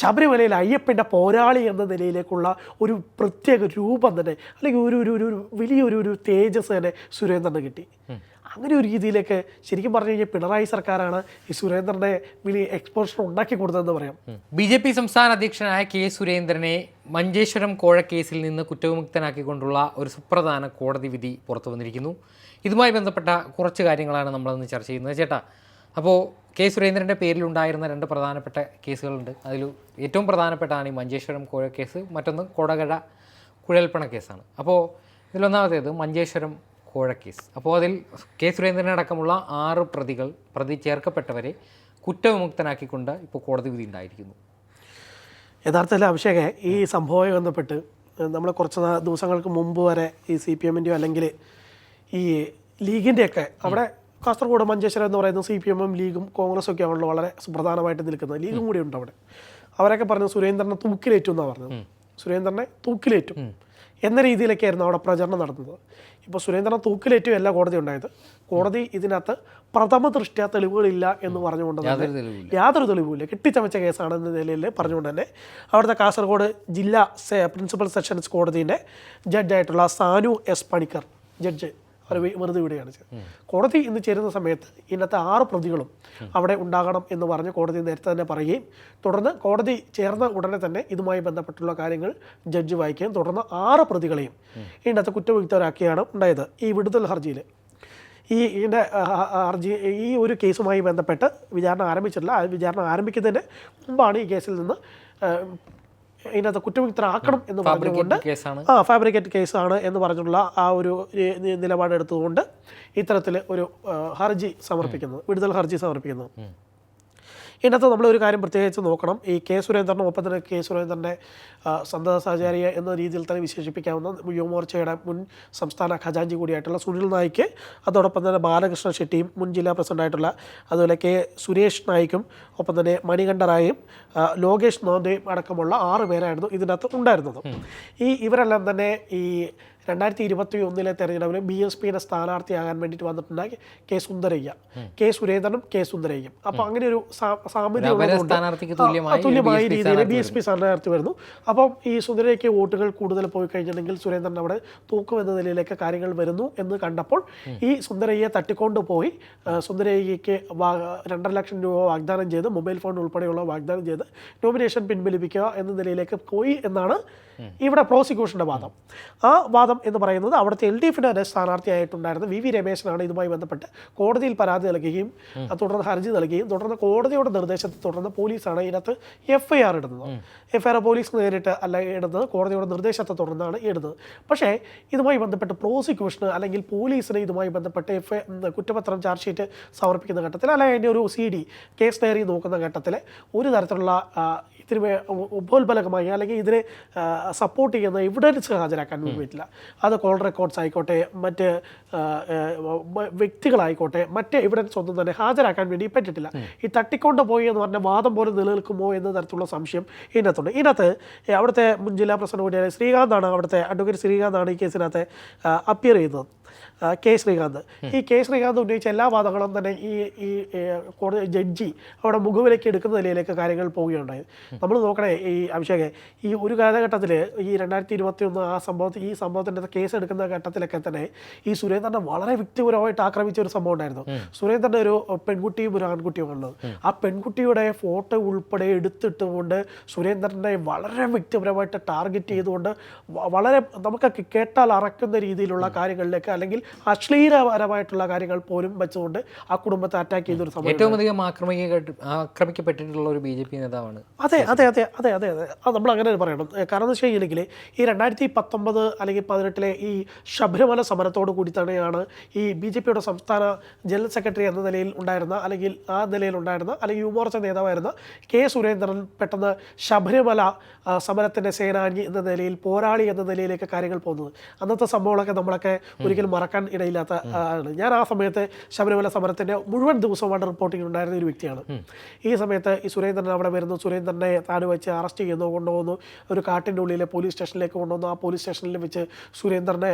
ശബരിമലയിൽ അയ്യപ്പന്റെ പോരാളി എന്ന നിലയിലേക്കുള്ള ഒരു പ്രത്യേക രൂപം തന്നെ അല്ലെങ്കിൽ ഒരു ഒരു ഒരു ഒരു വലിയൊരു ഒരു തേജസ് തന്നെ സുരേന്ദ്രന് കിട്ടി. അങ്ങനെ ഒരു രീതിയിലേക്ക് ശരിക്കും പറഞ്ഞു കഴിഞ്ഞാൽ പിണറായി സർക്കാരാണ് ഈ സുരേന്ദ്രനെ വലിയ എക്സ്പോഷർ ഉണ്ടാക്കി കൊടുത്തതെന്ന് പറയാം. ബി ജെ പി സംസ്ഥാന അധ്യക്ഷനായ കെ സുരേന്ദ്രനെ മഞ്ചേശ്വരം കോഴക്കേസിൽ കേസിൽ നിന്ന് കുറ്റവിമുക്തനാക്കിക്കൊണ്ടുള്ള ഒരു സുപ്രധാന കോടതി വിധി പുറത്തു വന്നിരിക്കുന്നു. ഇതുമായി ബന്ധപ്പെട്ട കുറച്ച് കാര്യങ്ങളാണ് നമ്മളന്ന് ചർച്ച ചെയ്യുന്നത്. ചേട്ടാ അപ്പോൾ കെ സുരേന്ദ്രന്റെ പേരിലുണ്ടായിരുന്ന രണ്ട് പ്രധാനപ്പെട്ട കേസുകളുണ്ട്. അതിൽ ഏറ്റവും പ്രധാനപ്പെട്ടതാണ് ഈ മഞ്ചേശ്വരം കോഴ കേസ് മറ്റൊന്ന് കൊടകഴ കുഴൽപ്പണ കേസാണ്. അപ്പോൾ ഇതിലൊന്നാമത്തേത് മഞ്ചേശ്വരം കോഴ കേസ്. അപ്പോൾ അതിൽ കെ സുരേന്ദ്രനടക്കമുള്ള ആറ് പ്രതികൾ പ്രതി ചേർക്കപ്പെട്ടവരെ കുറ്റവിമുക്തനാക്കിക്കൊണ്ട് ഇപ്പോൾ കോടതി വിധി ഉണ്ടായിരിക്കുന്നു. യഥാർത്ഥത്തിൽ അഭിഷേകെ ഈ സംഭവമായി ബന്ധപ്പെട്ട് നമ്മൾ കുറച്ച് ദിവസങ്ങൾക്ക് മുമ്പ് വരെ ഈ സി പി എമ്മിന്റെയോ അല്ലെങ്കിൽ ഈ ലീഗിന്റെയൊക്കെ അവിടെ കാസർഗോഡ് മഞ്ചേശ്വരം എന്ന് പറയുന്ന സി പി എമ്മും ലീഗും കോൺഗ്രസ് ഒക്കെ ആണല്ലോ വളരെ സുപ്രധാനമായിട്ട് നിൽക്കുന്നത്. ലീഗും കൂടി ഉണ്ട് അവിടെ. അവരൊക്കെ പറഞ്ഞു സുരേന്ദ്രനെ തൂക്കിലേറ്റും എന്നാണ് പറഞ്ഞത്. സുരേന്ദ്രനെ തൂക്കിലേറ്റും. എന്ന രീതിയിലൊക്കെയായിരുന്നു അവിടെ പ്രചരണം നടന്നത്. ഇപ്പോൾ സുരേന്ദ്രനെ തൂക്കിലേറ്റും അല്ല കോടതി ഉണ്ടായത്. കോടതി ഇതിനകത്ത് പ്രഥമ ദൃഷ്ട്യാ തെളിവുകളില്ല എന്ന് പറഞ്ഞുകൊണ്ട് തന്നെ യാതൊരു തെളിവുമില്ല. കെട്ടിച്ചമച്ച കേസാണെന്ന നിലയിൽ പറഞ്ഞുകൊണ്ട് തന്നെ അവിടുത്തെ കാസർഗോഡ് ജില്ലാ പ്രിൻസിപ്പൽ സെഷൻസ് കോടതിയുടെ ജഡ്ജായിട്ടുള്ള സാനു എസ് പണിക്കർ ജഡ്ജ് അവർ വെ- വെറുതെ വിടുകയാണ് ചെയ്തത്. കോടതി ഇന്ന് ചേരുന്ന സമയത്ത് ഇന്നത്തെ ആറ് പ്രതികളും അവിടെ ഉണ്ടാകണം എന്ന് പറഞ്ഞ് കോടതി നേരത്തെ തന്നെ പറയുകയും തുടർന്ന് കോടതി ചേർന്ന ഉടനെ തന്നെ ഇതുമായി ബന്ധപ്പെട്ടുള്ള കാര്യങ്ങൾ ജഡ്ജ് വായിക്കുകയും തുടർന്ന് ആറ് പ്രതികളെയും ഇതിനകത്ത് കുറ്റവിമുക്തരാക്കിയാണ് ഉണ്ടായത് ഈ വിടുതൽ ഹർജിയിൽ ഈ ഇതിന്റെ ഹർജി ഈ ഒരു കേസുമായി ബന്ധപ്പെട്ട് വിചാരണ ആരംഭിച്ചിട്ടില്ല. വിചാരണ ആരംഭിക്കുന്നതിന് മുമ്പാണ് ഈ കേസിൽ നിന്ന് ഇതിനകത്ത് കുറ്റവിമുക്തരാക്കണം എന്ന് പറഞ്ഞുകൊണ്ട് ആ ഫാബ്രിക്കേറ്റ് കേസാണ് എന്ന് പറഞ്ഞുള്ള ആ ഒരു നിലപാട് എടുത്തുകൊണ്ട് നിലപാടെടുത്തുകൊണ്ട് ഇത്തരത്തിൽ ഒരു ഹർജി സമർപ്പിക്കുന്നത് വിടുതൽ ഹർജി സമർപ്പിക്കുന്നത്. ഇതിനകത്ത് നമ്മൾ ഒരു കാര്യം പ്രത്യേകിച്ച് നോക്കണം. ഈ കെ സുരേന്ദ്രനും ഒപ്പം തന്നെ കെ സുരേന്ദ്രന്റെ ആ, സന്തത സഹചാരിയ എന്ന രീതിയിൽ തന്നെ വിശേഷിപ്പിക്കാവുന്ന യുവമോർച്ചയുടെ മുൻ സംസ്ഥാന ഖജാഞ്ചി കൂടിയായിട്ടുള്ള സുനിൽ നായിക്ക് അതോടൊപ്പം തന്നെ ബാലകൃഷ്ണ ഷെട്ടിയും മുൻ ജില്ലാ പ്രസിഡന്റായിട്ടുള്ള അതുപോലെ കെ സുരേഷ് നായിക്കും ഒപ്പം തന്നെ മണികണ്ഠറായും ലോകേഷ് നോന്തയും അടക്കമുള്ള ആറ് പേരായിരുന്നു ഇതിനകത്ത് ഉണ്ടായിരുന്നത്. ഈ ഇവരെല്ലാം തന്നെ ഈ രണ്ടായിരത്തി ഇരുപത്തി ഒന്നിലെ തെരഞ്ഞെടുപ്പിൽ ബി എസ് പിയുടെ സ്ഥാനാർത്ഥിയാകാൻ വേണ്ടിയിട്ട് വന്നിട്ടുണ്ടായി കെ സുന്ദരയ്യ. കെ സുരേന്ദ്രനും കെ സുന്ദരയ്യയും അപ്പോൾ അങ്ങനെ ഒരു സാമ്യത തുല്യമായി രീതിയിൽ ബി എസ് പി സ്ഥാനാർത്ഥി വരുന്നു. അപ്പം ഈ സുന്ദരയ്ക്ക് വോട്ടുകൾ കൂടുതൽ പോയി കഴിഞ്ഞിട്ടുണ്ടെങ്കിൽ സുരേന്ദ്രൻ അവിടെ തൂക്കം എന്ന നിലയിലേക്ക് കാര്യങ്ങൾ വരുന്നു എന്ന് കണ്ടപ്പോൾ ഈ സുന്ദരയ്യയെ തട്ടിക്കൊണ്ട് പോയി സുന്ദരയ്യയ്ക്ക് രണ്ടര ലക്ഷം രൂപ വാഗ്ദാനം ചെയ്ത് മൊബൈൽ ഫോൺ ഉൾപ്പെടെയുള്ള വാഗ്ദാനം ചെയ്ത് നോമിനേഷൻ പിൻവലിപ്പിക്കുക എന്ന നിലയിലേക്ക് പോയി എന്നാണ് ഇവിടെ പ്രോസിക്യൂഷന്റെ വാദം. ആ വാദം എന്ന് പറയുന്നത് അവിടുത്തെ എൽ ഡി എഫിന്റെ സ്ഥാനാർത്ഥിയായിട്ടുണ്ടായിരുന്ന വി വി രമേശനാണ് ഇതുമായി ബന്ധപ്പെട്ട് കോടതിയിൽ പരാതി നൽകുകയും തുടർന്ന് ഹർജി നൽകുകയും തുടർന്ന് കോടതിയുടെ നിർദ്ദേശത്തെ തുടർന്ന് പോലീസാണ് ഇതിനകത്ത് എഫ് ഐ ആർ ഇടുന്നത്. എഫ് ഐ ആർ പോലീസ് നേരിട്ട് അല്ല ഇടുന്നത് കോടതിയുടെ നിർദ്ദേശത്തെ തുടർന്നാണ് ഇടുന്നത്. പക്ഷേ ഇതുമായി ബന്ധപ്പെട്ട് പ്രോസിക്യൂഷന് അല്ലെങ്കിൽ പോലീസിന് ഇതുമായി ബന്ധപ്പെട്ട് എഫ് കുറ്റപത്രം ചാർജ് ഷീറ്റ് സമർപ്പിക്കുന്ന ഘട്ടത്തിൽ അല്ലെങ്കിൽ അതിന്റെ ഒരു സി ഡി കേസ് ഡയറി നോക്കുന്ന ഘട്ടത്തിൽ ഒരു തരത്തിലുള്ള ഇതിന് ഉപോത്ബലകമായി അല്ലെങ്കിൽ ഇതിനെ സപ്പോർട്ട് ചെയ്യുന്ന എവിഡൻസ് ഹാജരാക്കാൻ പറ്റില്ല അത് കോൾ റെക്കോർഡ്സ് ആയിക്കോട്ടെ മറ്റ് വ്യക്തികളായിക്കോട്ടെ മറ്റ് എവിഡൻസ് ഒന്നും തന്നെ ഹാജരാക്കാൻ വേണ്ടി പറ്റിയിട്ടില്ല. ഈ തട്ടിക്കൊണ്ട് പോയി എന്ന് പറഞ്ഞ വാദം പോലെ നിലനിൽക്കുമോ എന്ന തരത്തിലുള്ള സംശയം ഇതിനകത്തുണ്ട്. ഇതിനകത്ത് അവിടുത്തെ മുൻ ജില്ലാ പ്രസിഡന്റ് കൂടിയായ ശ്രീകാന്താണ് അവിടുത്തെ അഡ്വക്കേറ്റ് ശ്രീകാന്താണ് ഈ കേസിനകത്ത് അപ്പിയർ ചെയ്യുന്നത് കെ ശ്രീകാന്ത്. ഈ കെ ശ്രീകാന്ത് ഉന്നയിച്ച എല്ലാ വാദങ്ങളും തന്നെ ഈ ഈ കോടതി ജഡ്ജി അവിടെ മുഖവിലേക്ക് എടുക്കുന്ന നിലയിലേക്ക് കാര്യങ്ങൾ പോവുകയുണ്ടായി. നമ്മൾ നോക്കണേ ഈ അഭിഷേകെ ഈ ഒരു കാലഘട്ടത്തിൽ ഈ രണ്ടായിരത്തി ഇരുപത്തി ഒന്ന് ആ സംഭവത്തിൽ ഈ സംഭവത്തിന്റെ കേസ് എടുക്കുന്ന ഘട്ടത്തിലൊക്കെ തന്നെ ഈ സുരേന്ദ്രനെ വളരെ വ്യക്തിപരമായിട്ട് ആക്രമിച്ച ഒരു സംഭവം ഉണ്ടായിരുന്നു. സുരേന്ദ്രന്റെ ഒരു പെൺകുട്ടിയും ഒരു ആൺകുട്ടിയും ഉള്ളത് ആ പെൺകുട്ടിയുടെ ഫോട്ടോ ഉൾപ്പെടെ എടുത്തിട്ടുകൊണ്ട് സുരേന്ദ്രനെ വളരെ വ്യക്തിപരമായിട്ട് ടാർഗറ്റ് ചെയ്തുകൊണ്ട് വളരെ നമുക്കൊക്കെ കേട്ടാൽ അറക്കുന്ന രീതിയിലുള്ള കാര്യങ്ങളിലേക്ക് അല്ലെങ്കിൽ അശ്ലീലപരമായിട്ടുള്ള കാര്യങ്ങൾ പോലും വെച്ചുകൊണ്ട് ആ കുടുംബത്തെ അറ്റാക്ക് ചെയ്തൊരു സംഭവം ഏറ്റവും അധികം ആക്രമിക്ക ആക്രമിക്കപ്പെട്ടിട്ടുള്ള ഒരു ബി ജെ പി നേതാവാണ് അതെ അതെ അതെ അതെ അതെ അതെ. അത് നമ്മൾ അങ്ങനെ പറയണം. കാരണം എന്ന് വെച്ച് ഈ രണ്ടായിരത്തി പത്തൊമ്പത് അല്ലെങ്കിൽ പതിനെട്ടിലെ ഈ ശബരിമല സമരത്തോട് കൂടി തന്നെയാണ് ഈ ബി ജെ പിയുടെ സംസ്ഥാന ജനറൽ സെക്രട്ടറി എന്ന നിലയിൽ ഉണ്ടായിരുന്ന അല്ലെങ്കിൽ ആ നിലയിൽ ഉണ്ടായിരുന്ന അല്ലെങ്കിൽ യുവമോർച്ച നേതാവായിരുന്ന കെ സുരേന്ദ്രൻ പെട്ടെന്ന് ശബരിമല സമരത്തിന്റെ സേനാനി എന്ന നിലയിൽ പോരാളി എന്ന നിലയിലേക്ക് കാര്യങ്ങൾ പോകുന്നത്. അന്നത്തെ സംഭവങ്ങളൊക്കെ നമ്മളൊക്കെ ഒരിക്കലും മറക്കാൻ ഇടയില്ലാത്ത ആണ്. ഞാൻ ആ സമയത്ത് ശബരിമല സമരത്തിന്റെ മുഴുവൻ ദിവസവും അവിടെ റിപ്പോർട്ടിംഗ് ഉണ്ടായിരുന്ന ഒരു വ്യക്തിയാണ്. ഈ സമയത്ത് ഈ സുരേന്ദ്രൻ അവിടെ വരുന്നു. സുരേന്ദ്രനെ താൻ വെച്ച് അറസ്റ്റ് ചെയ്യുന്നു കൊണ്ടുപോകുന്നു ഒരു കാട്ടിന്റെ ഉള്ളിലെ പോലീസ് സ്റ്റേഷനിലേക്ക് കൊണ്ടുവന്നു. ആ പോലീസ് സ്റ്റേഷനിൽ വെച്ച് സുരേന്ദ്രനെ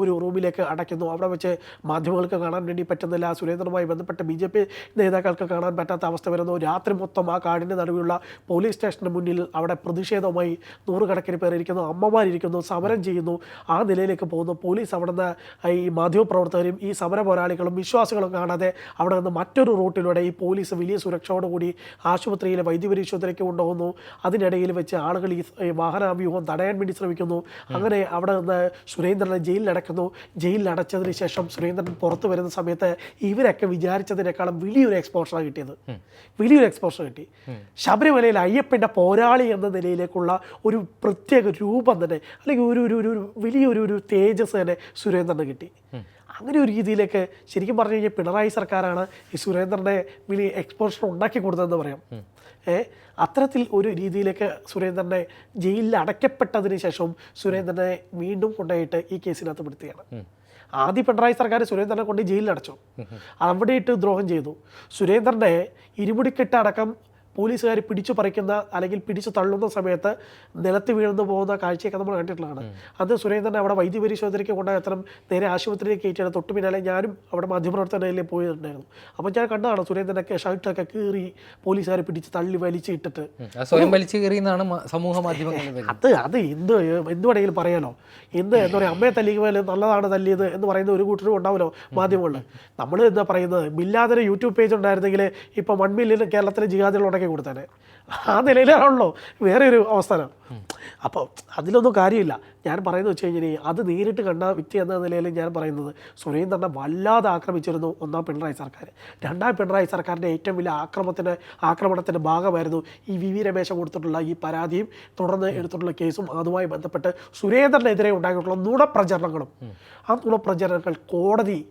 ഒരു റൂമിലേക്ക് അടയ്ക്കുന്നു. അവിടെ വെച്ച് മാധ്യമങ്ങൾക്ക് കാണാൻ വേണ്ടി പറ്റുന്നില്ല. സുരേന്ദ്രനുമായി ബന്ധപ്പെട്ട ബി ജെ പി നേതാക്കൾക്ക് കാണാൻ പറ്റാത്ത അവസ്ഥ വരുന്നു. രാത്രി മൊത്തം ആ കാടിന്റെ നടുവിലുള്ള പോലീസ് സ്റ്റേഷന് മുന്നിൽ അവിടെ പ്രതിഷേധവുമായി നൂറുകണക്കിന് പേർ ഇരിക്കുന്നു. അമ്മമാരിക്കുന്നു സമരം ചെയ്യുന്നു. ആ നിലയിലേക്ക് പോകുന്നു. പോലീസ് അവിടെ നിന്ന് ഈ മാധ്യമപ്രവർത്തകരും ഈ സമര പോരാളികളും വിശ്വാസികളും കാണാതെ അവിടെ നിന്ന് മറ്റൊരു റൂട്ടിലൂടെ ഈ പോലീസ് വലിയ സുരക്ഷയോടുകൂടി ആശുപത്രിയിലെ വൈദ്യപരിശോധനയ്ക്ക് കൊണ്ടുപോകുന്നു. അതിനിടയിൽ വെച്ച് ആളുകൾ ഈ വാഹനാവ്യൂഹം തടയാൻ വേണ്ടി ശ്രമിക്കുന്നു. അങ്ങനെ അവിടെ നിന്ന് സുരേന്ദ്രനെ ജയിലിലടക്കുന്നു. ജയിലിലടച്ചതിന് ശേഷം സുരേന്ദ്രൻ പുറത്തു വരുന്ന സമയത്ത് ഇവരൊക്കെ വിചാരിച്ചതിനേക്കാളും വലിയൊരു എക്സ്പോഷറാണ് കിട്ടിയത്. വലിയൊരു എക്സ്പോഷർ കിട്ടി. ശബരിമലയിൽ അയ്യപ്പന്റെ പോരാളി എന്ന നിലയിലേക്കുള്ള ഒരു പ്രത്യേക രൂപം തന്നെ അല്ലെങ്കിൽ ഒരു ഒരു വലിയൊരു ഒരു തേജസ് തന്നെ സുരേന്ദ്രന് കിട്ടി. അങ്ങനെ ഒരു രീതിയിലേക്ക് ശരിക്കും പറഞ്ഞു കഴിഞ്ഞാൽ പിണറായി സർക്കാരാണ് ഈ സുരേന്ദ്രനെ വലിയ എക്സ്പോഷർ ഉണ്ടാക്കി കൊടുത്തതെന്ന് പറയാം. ഏ അത്തരത്തിൽ ഒരു രീതിയിലേക്ക് സുരേന്ദ്രനെ ജയിലിൽ അടയ്ക്കപ്പെട്ടതിന് ശേഷവും സുരേന്ദ്രനെ വീണ്ടും കൊണ്ടുപോയിട്ട് ഈ കേസിനകത്ത് പെടുത്തുകയാണ്. ആദ്യ പിണറായി സർക്കാർ സുരേന്ദ്രനെ കൊണ്ട് ജയിലിൽ അടച്ചു. അവിടെയിട്ട് ദ്രോഹം ചെയ്തു. സുരേന്ദ്രനെ ഇരുമുടിക്കെട്ട് അടക്കം പോലീസുകാർ പിടിച്ചു പറിക്കുന്ന അല്ലെങ്കിൽ പിടിച്ചു തള്ളുന്ന സമയത്ത് നിലത്ത് വീഴുന്നു പോകുന്ന കാഴ്ചയൊക്കെ നമ്മൾ കണ്ടിട്ടുള്ളതാണ്. അത് സുരേന്ദ്രൻ അവിടെ വൈദ്യപരിശോധനയ്ക്ക് കൊണ്ടുപോയത്തരം നേരെ ആശുപത്രിയിൽ കയറ്റിയാണ്. തൊട്ട് പിന്നാലെ ഞാനും അവിടെ മാധ്യമപ്രവർത്തനയിലേ പോയിട്ടുണ്ടായിരുന്നു അപ്പോൾ ഞാൻ കണ്ടതാണ് സുരേന്ദ്രനൊക്കെ ഷർട്ടൊക്കെ കീറി പോലീസുകാരെ പിടിച്ച് തള്ളി വലിച്ച് ഇട്ടിട്ട് അത് സ്വയം വലിച്ചു കീറിയെന്നാണ് സമൂഹ മാധ്യമങ്ങൾ അത് അത് എന്ത് എന്തുവേണമെങ്കിലും പറയാനോ പറയാലോ. എന്ത് എന്താ പറയുക അമ്മയെ തല്ലിക്കുമ്പോൾ നല്ലതാണ് തല്ലിയത് എന്ന് പറയുന്ന ഒരു കൂട്ടരും ഉണ്ടാവുമല്ലോ മാധ്യമങ്ങളിൽ. നമ്മൾ എന്താ പറയുന്നത് ഇല്ലാതെ യൂട്യൂബ് പേജ് ഉണ്ടായിരുന്നെങ്കിൽ ഇപ്പോൾ വൺ മില്യൺ കേരളത്തിലെ ജിഹാദികൾ ഉടക്കി കൊടുത്തേനെ ആ നിലയിലാണല്ലോ വേറെ ഒരു അവസ്ഥാനം അപ്പോൾ അതിലൊന്നും കാര്യമില്ല. ഞാൻ പറയുന്നത് വെച്ച് കഴിഞ്ഞാൽ അത് നേരിട്ട് കണ്ട വ്യക്തി എന്ന നിലയിൽ ഞാൻ പറയുന്നത് സുരേന്ദ്രനെ വല്ലാതെ ആക്രമിച്ചിരുന്നു ഒന്നാം പിണറായി സർക്കാർ. രണ്ടാം പിണറായി സർക്കാരിന്റെ ഏറ്റവും വലിയ ആക്രമത്തിന്റെ ആക്രമണത്തിന്റെ ഭാഗമായിരുന്നു ഈ വി വി കൊടുത്തിട്ടുള്ള ഈ പരാതിയും തുടർന്ന് എടുത്തിട്ടുള്ള കേസും അതുമായി ബന്ധപ്പെട്ട് സുരേന്ദ്രനെതിരെ ഉണ്ടായിട്ടുള്ള നുണപ്രചരണങ്ങളും ആ നുണപ്രചരണങ്ങൾ കോടതി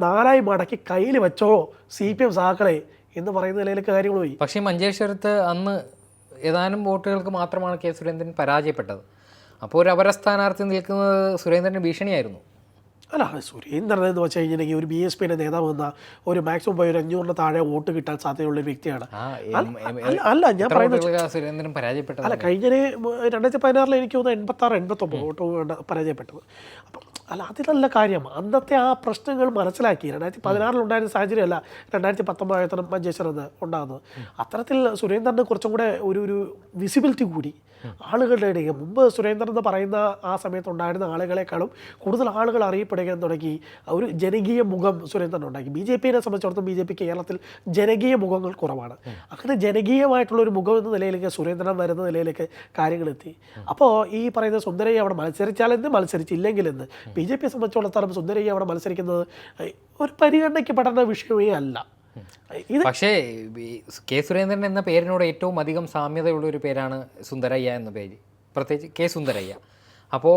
നാലായി മടക്കി കയ്യിൽ വെച്ചോ സി പി എം സഹാക്കളെ എന്ന് പറയുന്ന നിലയിലേക്ക് കാര്യങ്ങൾ പോയി. പക്ഷേ മഞ്ചേശ്വരത്ത് അന്ന് ഏതാനും വോട്ടുകൾക്ക് മാത്രമാണ് കെ സുരേന്ദ്രൻ പരാജയപ്പെട്ടത്. അപ്പോൾ ഒരു അപര സ്ഥാനാർത്ഥി നിൽക്കുന്നത് സുരേന്ദ്രന് ഭീഷണിയായിരുന്നു. അല്ല സുരേന്ദ്രൻ എന്ന് വെച്ച് കഴിഞ്ഞിട്ടുണ്ടെങ്കിൽ ഒരു ബി എസ് പിയുടെ നേതാവ് എന്ന ഒരു മാക്സിമം പോയി ഒരു അഞ്ഞൂറിന് താഴെ വോട്ട് കിട്ടാൻ സാധ്യതയുള്ള ഒരു വ്യക്തിയാണ്. അല്ല, ഞാൻ പറയുന്നത് പരാജയപ്പെട്ടത്? അല്ല കഴിഞ്ഞ രണ്ടായിരത്തി പതിനാറിൽ എനിക്ക് തോന്നുന്നു എൺപത്താറ് എൺപത്തൊമ്പത് വോട്ട് പരാജയപ്പെട്ടത്. അപ്പം അല്ല അത് നല്ല കാര്യം. അന്നത്തെ ആ പ്രശ്നങ്ങൾ മനസ്സിലാക്കി. രണ്ടായിരത്തി പതിനാറിൽ ഉണ്ടായിരുന്ന സാഹചര്യമല്ല രണ്ടായിരത്തി പത്തൊമ്പതായത്തനം മഞ്ചേശ്വരത്ത് ഉണ്ടാകുന്നത്. അത്തരത്തിൽ സുരേന്ദ്രന് കുറച്ചും കൂടെ ഒരു ഒരു വിസിബിലിറ്റി കൂടി. ആളുകളുടെ ഇടയിൽ മുമ്പ് സുരേന്ദ്രൻ എന്ന് പറയുന്ന ആ സമയത്ത് ഉണ്ടായിരുന്ന ആളുകളെക്കാളും കൂടുതൽ ആളുകൾ അറിയപ്പെടുകയും തുടങ്ങി. ഒരു ജനകീയ മുഖം സുരേന്ദ്രൻ ഉണ്ടാക്കി. ബി ജെ പിയെ സംബന്ധിച്ചിടത്തോളം ബി ജെ പി കേരളത്തിൽ ജനകീയ മുഖങ്ങൾ കുറവാണ്. അങ്ങനെ ജനകീയമായിട്ടുള്ള ഒരു മുഖം എന്ന നിലയിലേക്ക് സുരേന്ദ്രൻ വരുന്ന നിലയിലേക്ക് കാര്യങ്ങളെത്തി അപ്പോൾ ഈ പറയുന്ന സുന്ദരയെ അവിടെ മത്സരിച്ചാലെന്ന് മത്സരിച്ചില്ലെങ്കിലെന്ന് ബി ജെ പിയെ സംബന്ധിച്ചിടത്തോളം സുന്ദരയ്യ അവിടെ മത്സരിക്കുന്നത് ഒരു പരിഗണനയ്ക്ക് പെടേണ്ട വിഷയമേ അല്ല. പക്ഷേ കെ സുരേന്ദ്രൻ എന്ന പേരിനോട് ഏറ്റവും അധികം സാമ്യതയുള്ള ഒരു പേരാണ് സുന്ദരയ്യ എന്ന പേര്. പ്രത്യേകിച്ച് കെ സുന്ദരയ്യ. അപ്പോൾ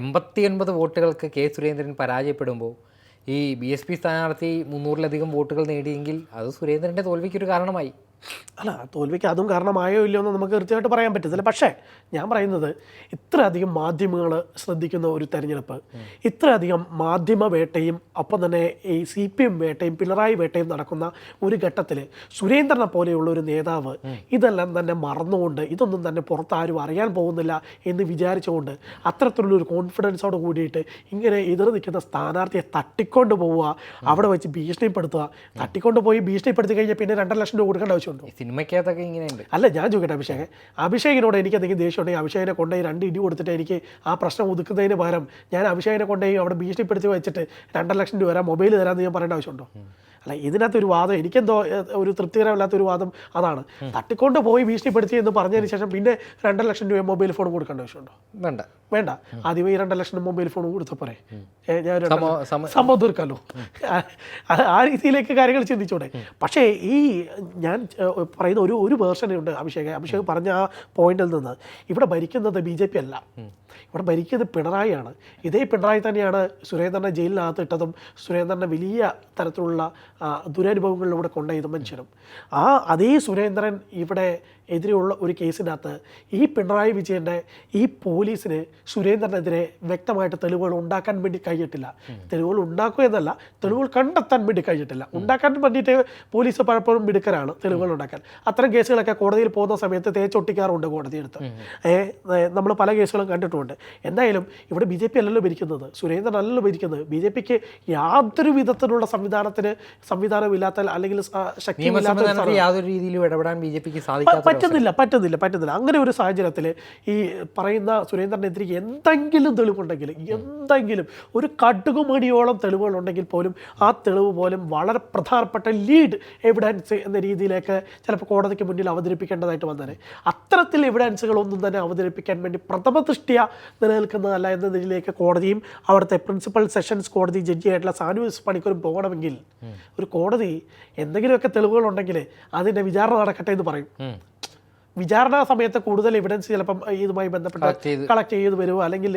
എൺപത്തി ഒൻപത് വോട്ടുകൾക്ക് കെ സുരേന്ദ്രൻ പരാജയപ്പെടുമ്പോൾ ഈ ബി എസ് പി സ്ഥാനാർത്ഥി മുന്നൂറിലധികം വോട്ടുകൾ നേടിയെങ്കിൽ അത് സുരേന്ദ്രന്റെ തോൽവിക്കൊരു കാരണമായി. അല്ല തോൽവിക്ക് അതും കാരണമായോ ഇല്ലയോ എന്ന് നമുക്ക് കൃത്യമായിട്ട് പറയാൻ പറ്റത്തില്ല. പക്ഷേ ഞാൻ പറയുന്നത് ഇത്രയധികം മാധ്യമങ്ങൾ ശ്രദ്ധിക്കുന്ന ഒരു തെരഞ്ഞെടുപ്പ് ഇത്രയധികം മാധ്യമ വേട്ടയും ഒപ്പം തന്നെ ഈ സി പി എം വേട്ടയും പിണറായി വേട്ടയും നടക്കുന്ന ഒരു ഘട്ടത്തിൽ സുരേന്ദ്രനെ പോലെയുള്ള ഒരു നേതാവ് ഇതെല്ലാം തന്നെ മറന്നുകൊണ്ട് ഇതൊന്നും തന്നെ പുറത്ത് ആരും അറിയാൻ പോകുന്നില്ല എന്ന് വിചാരിച്ചുകൊണ്ട് അത്തരത്തിലുള്ളൊരു കോൺഫിഡൻസോട് കൂടിയിട്ട് ഇങ്ങനെ എതിർ നിൽക്കുന്ന സ്ഥാനാർത്ഥിയെ തട്ടിക്കൊണ്ട് പോവുക അവിടെ വെച്ച് ഭീഷണിപ്പെടുത്തുക തട്ടിക്കൊണ്ട് പോയി ഭീഷണിപ്പെടുത്തി കഴിഞ്ഞാൽ പിന്നെ രണ്ടര ലക്ഷം രൂപ കൊടുക്കേണ്ട ആവശ്യമുണ്ടോ ഈ സിനിമയ്ക്കകത്തൊക്കെ ഇങ്ങനെയുണ്ട്. അല്ല ഞാൻ ചോദിക്കട്ടെ അഭിഷേക് അഭിഷേകിനോട് എനിക്ക് എന്തെങ്കിലും ദേഷ്യം ഉണ്ടെങ്കിൽ അഭിഷേകിനെ കൊണ്ടുപോയി രണ്ട് ഇടി കൊടുത്തിട്ട് എനിക്ക് ആ പ്രശ്നം ഒതുക്കുന്നതിന് പകരം ഞാൻ അഭിഷേകിനെ കൊണ്ടുപോയി അവിടെ ഭീഷണിപ്പെടുത്തി വെച്ചിട്ട് രണ്ടര ലക്ഷം രൂപ വരാം മൊബൈൽ തരാമെന്ന് ഞാൻ പറയേണ്ട ആവശ്യമുണ്ടോ? അല്ല ഇതിനകത്ത് ഒരു വാദം എനിക്കെന്തോ ഒരു തൃപ്തികരമല്ലാത്ത ഒരു വാദം അതാണ്. തട്ടിക്കൊണ്ട് പോയി ഭീഷണിപ്പെടുത്തി എന്ന് പറഞ്ഞതിന് ശേഷം പിന്നെ രണ്ടര ലക്ഷം രൂപ മൊബൈൽ ഫോൺ കൊടുക്കേണ്ട ആവശ്യമുണ്ടോ? വേണ്ട. വേണ്ട. ആദ്യം ഈ രണ്ടര ലക്ഷം മൊബൈൽ ഫോൺ കൊടുത്ത പോരെ. ഞാൻ സംഭവം തീർക്കാമല്ലോ ആ- രീതിയിലേക്ക് കാര്യങ്ങൾ ചിന്തിച്ചോടെ. പക്ഷേ ഈ ഞാൻ പറയുന്ന ഒരു ഒരു വേർഷനുണ്ട് അഭിഷേക്. അഭിഷേക് പറഞ്ഞ ആ പോയിന്റിൽ നിന്ന്. ഇവിടെ ഭരിക്കുന്നത് ബി ജെ പി അല്ല. ഇവിടെ ഭരിക്കുന്നത് പിണറായിയാണ്. ഇതേ പിണറായി തന്നെയാണ് സുരേന്ദ്രനെ ജയിലിനകത്ത് ഇട്ടതും സുരേന്ദ്രനെ വലിയ തരത്തിലുള്ള ദുരനുഭവങ്ങളിലൂടെ കൊണ്ടുപോയതും മനുഷ്യനും. ആ അതേ സുരേന്ദ്രൻ ഇവിടെ എതിരെയുള്ള ഒരു കേസിനകത്ത് ഈ പിണറായി വിജയന്റെ ഈ പോലീസിന് സുരേന്ദ്രനെതിരെ വ്യക്തമായിട്ട് തെളിവുകൾ ഉണ്ടാക്കാൻ വേണ്ടി കഴിഞ്ഞിട്ടില്ല. തെളിവുകൾ ഉണ്ടാക്കുക എന്നല്ല തെളിവുകൾ കണ്ടെത്താൻ വേണ്ടി കഴിഞ്ഞിട്ടില്ല. ഉണ്ടാക്കാൻ വേണ്ടിയിട്ട് പോലീസ് പലപ്പോഴും മിടുക്കരാണ് തെളിവുകൾ ഉണ്ടാക്കാൻ. അത്തരം കേസുകളൊക്കെ കോടതിയിൽ പോകുന്ന സമയത്ത് തേച്ചൊട്ടിക്കാറുണ്ട് കോടതിയെടുത്ത്. നമ്മൾ പല കേസുകളും കണ്ടിട്ടുണ്ട്. എന്തായാലും ഇവിടെ ബി ജെ പി അല്ലല്ലോ ഭരിക്കുന്നത് സുരേന്ദ്രൻ അല്ലല്ലോ ഭരിക്കുന്നത്. ബി ജെ പിക്ക് യാതൊരു വിധത്തിലുള്ള സംവിധാനത്തിന് സംവിധാനമില്ലാത്ത അല്ലെങ്കിൽ ശക്തിയില്ലാത്ത യാതൊരു രീതിയിലും ഇടപെടാൻ ബി ജെ പിക്ക് സാധിക്കാത്ത പറ്റുന്നില്ല പറ്റുന്നില്ല പറ്റുന്നില്ല. അങ്ങനെ ഒരു സാഹചര്യത്തിൽ ഈ പറയുന്ന സുരേന്ദ്രനെതിരെ എന്തെങ്കിലും തെളിവുണ്ടെങ്കിൽ എന്തെങ്കിലും ഒരു കടുകുമണിയോളം തെളിവുകളുണ്ടെങ്കിൽ പോലും ആ തെളിവ് പോലും വളരെ പ്രധാനപ്പെട്ട ലീഡ് എവിഡൻസ് എന്ന രീതിയിലേക്ക് ചിലപ്പോൾ കോടതിക്ക് മുന്നിൽ അവതരിപ്പിക്കേണ്ടതായിട്ട് വന്നേനെ. അത്തരത്തിൽ എവിഡൻസുകളൊന്നും തന്നെ അവതരിപ്പിക്കാൻ വേണ്ടി പ്രഥമ ദൃഷ്ടിയ നിലനിൽക്കുന്നതല്ല എന്ന നിലയിലേക്ക് കോടതിയും അവിടുത്തെ പ്രിൻസിപ്പൽ സെഷൻസ് കോടതി ജഡ്ജിയായിട്ടുള്ള സാനു എസ് പണിക്കരും പോകണമെങ്കിൽ ഒരു കോടതി എന്തെങ്കിലുമൊക്കെ തെളിവുകളുണ്ടെങ്കിൽ അതിന്റെ വിചാരണ നടക്കട്ടെ എന്ന് പറയും. വിചാരണ സമയത്ത് കൂടുതൽ എവിഡൻസ് ചിലപ്പം ഇതുമായി ബന്ധപ്പെട്ട് കളക്ട് ചെയ്ത് വരുമോ അല്ലെങ്കിൽ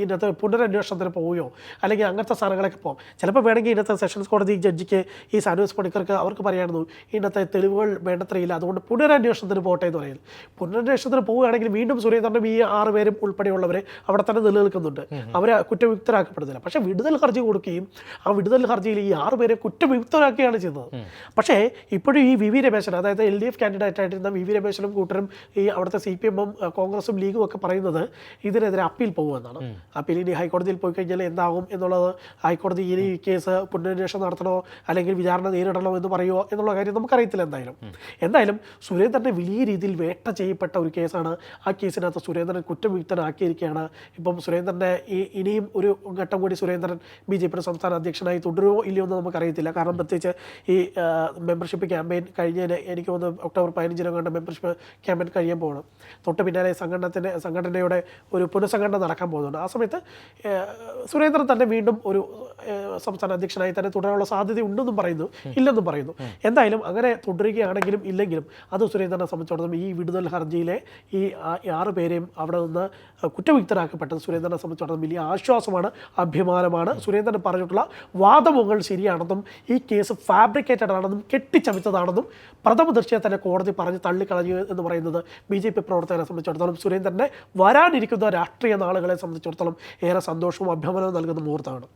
ഇതിനകത്ത് പുനരന്വേഷണത്തിന് പോവുകയോ? അല്ലെങ്കിൽ അങ്ങനത്തെ സാധനങ്ങളൊക്കെ പോകും. ചിലപ്പോൾ വേണമെങ്കിൽ ഇന്നത്തെ സെഷൻസ് കോടതി ജഡ്ജിക്ക് ഈ സാനുവസ് പണിക്കർക്ക് അവർക്ക് പറയായിരുന്നു ഇന്നത്തെ തെളിവുകൾ വേണ്ടത്രയില്ല. അതുകൊണ്ട് പുനരന്വേഷണത്തിന് പോട്ടെ എന്ന് പറയുന്നത് പുനരന്വേഷണത്തിന് പോവുകയാണെങ്കിൽ വീണ്ടും സുരേന്ദ്രനും ഈ ആറ് പേരും ഉൾപ്പെടെയുള്ളവർ അവിടെ തന്നെ നിലനിൽക്കുന്നുണ്ട്. അവരെ കുറ്റവിമുക്തരാക്കപ്പെടുന്നില്ല. പക്ഷേ വിടുതൽ ഹർജി കൊടുക്കുകയും ആ വിടുതൽ ഹർജിയിൽ ഈ ആറ് പേരെ കുറ്റവിമുക്തരാക്കുകയാണ് ചെയ്തത് പക്ഷേ ഇപ്പോഴും ഈ വി വി രമേശൻ അതായത് എൽ ഡി എഫ് കാൻഡിഡേറ്റ് ആയിട്ടിരുന്ന വി വി രമേശനും കൂട്ടരും ഈ അവിടുത്തെ സി പി എമ്മും കോൺഗ്രസും ലീഗും ഒക്കെ പറയുന്നത് ഇതിനെതിരെ അപ്പീൽ പോകുമെന്നാണ്. അപ്പീൽ ഇനി ഹൈക്കോടതിയിൽ പോയി കഴിഞ്ഞാൽ എന്താകും എന്നുള്ളത് ഹൈക്കോടതി ഇനി ഈ കേസ് പുനരന്വേഷണം നടത്തണോ അല്ലെങ്കിൽ വിചാരണ നേരിടണോ എന്ന് പറയുമോ എന്നുള്ള കാര്യം നമുക്കറിയത്തില്ല എന്തായാലും. എന്തായാലും സുരേന്ദ്രനെ വലിയ രീതിയിൽ വേട്ട ചെയ്യപ്പെട്ട ഒരു കേസാണ് ആ കേസിനകത്ത് സുരേന്ദ്രൻ കുറ്റവിമുക്തനാക്കിയിരിക്കുകയാണ്. ഇപ്പം സുരേന്ദ്രന്റെ ഈ ഇനിയും ഒരു ഘട്ടം കൂടി സുരേന്ദ്രൻ ബി ജെ പിയുടെ സംസ്ഥാന അധ്യക്ഷനായി തുടരുമോ ഇല്ലയോ എന്ന് നമുക്കറിയത്തില്ല. കാരണം പ്രത്യേകിച്ച് ഈ മെമ്പർഷിപ്പ് ക്യാമ്പയിൻ കഴിഞ്ഞതിന് എനിക്ക് തോന്നുന്നു ഒക്ടോബർ പതിനഞ്ചിനും കണ്ട മെമ്പർഷിപ്പ് ക്യാമ്പയിൻ കഴിയാൻ പോകണം തൊട്ട് പിന്നാലെ സംഘടനത്തിന്റെ സംഘടനയുടെ ഒരു പുനഃസംഘടന നടക്കാൻ പോകുന്നുണ്ട്. ആ സമയത്ത് സുരേന്ദ്രൻ തന്നെ വീണ്ടും ഒരു സംസ്ഥാന അധ്യക്ഷനായി തന്നെ തുടരാനുള്ള സാധ്യത ഉണ്ടെന്നും പറയുന്നു ഇല്ലെന്നും പറയുന്നു. എന്തായാലും അങ്ങനെ തുടരുകയാണെങ്കിലും ഇല്ലെങ്കിലും അത് സുരേന്ദ്രനെ സംബന്ധിച്ചിടത്തോളം ഈ വിടുതൽ ഹർജിയിലെ ഈ ആറ് പേരെയും അവിടെ നിന്ന് കുറ്റവിമുക്തരാക്കപ്പെട്ടത് സുരേന്ദ്രനെ സംബന്ധിച്ചിടത്തോളം വലിയ ആശ്വാസമാണ് അഭിമാനമാണ്. സുരേന്ദ്രൻ പറഞ്ഞിട്ടുള്ള വാദമുകൾ ശരിയാണെന്നും ഈ കേസ് ഫാബ്രിക്കേറ്റഡ് ആണെന്നും കെട്ടിച്ചമിച്ചതാണെന്നും പ്രഥമ തന്നെ കോടതി പറഞ്ഞ് തള്ളിക്കളഞ്ഞു എന്ന് പറയുന്നത് ബി ജെ പി പ്രവർത്തകരെ സംബന്ധിച്ചിടത്തോളം സുരേന്ദ്രന്റെ വരാനിരിക്കുന്ന രാഷ്ട്രീയ നാളുകളെ സംബന്ധിച്ചിടത്തോളം ഏറെ സന്തോഷവും അഭിമാനവും നൽകുന്ന മുഹൂർത്തമാണ്.